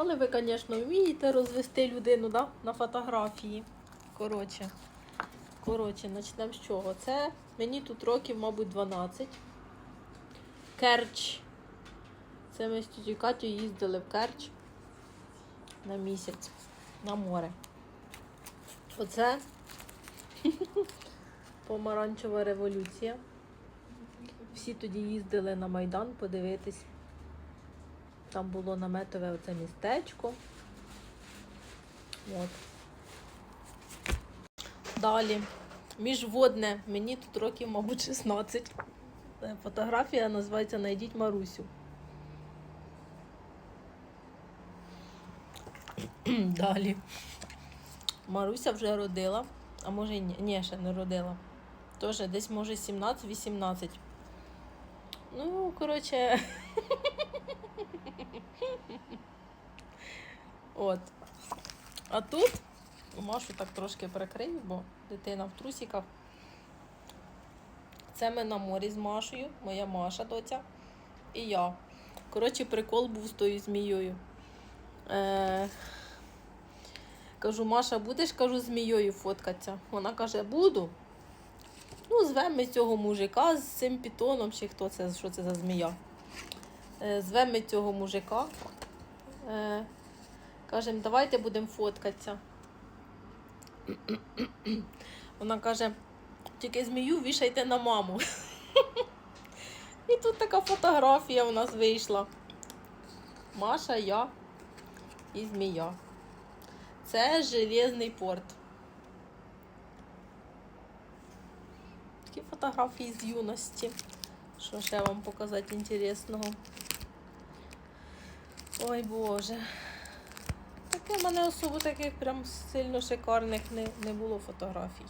Але ви, звісно, вмієте розвести людину да? на фотографії. Коротше, коротше, почнемо з чого. Це мені тут років, мабуть, 12. Керч. Це ми з тітю Катю їздили в Керч на місяць на море. Оце помаранчева революція. Всі тоді їздили на Майдан подивитись. Там було наметове оце містечко. От. Далі. Міжводне. Мені тут років, мабуть, 16. Е, Фотографія називається Найдіть Марусю. Далі. Маруся вже родила, а може і ні, ні, ще не родила. Тож десь може 17-18. Ну, коротше. От. А тут Машу так трошки прикрию, бо дитина в трусиках. Це ми на морі з Машею, моя Маша доця і я. Коротше, прикол був з тою змією. Е, кажу, Маша, будеш кажу, змією фоткатися? Вона каже, буду. Ну, звемо ми цього мужика з цим пітоном, чи хто це, що це за змія. Е, звемо цього мужика. Е, кажемо, давайте будемо фоткатися. Вона каже, тільки змію вішайте на маму. І тут така фотографія у нас вийшла. Маша, я і змія. Це Железний порт. Такі фотографії з юності. Що ще вам показати інтересного? Ой Боже. Таке в мене особо таких прям сильно шикарних не, не було фотографій.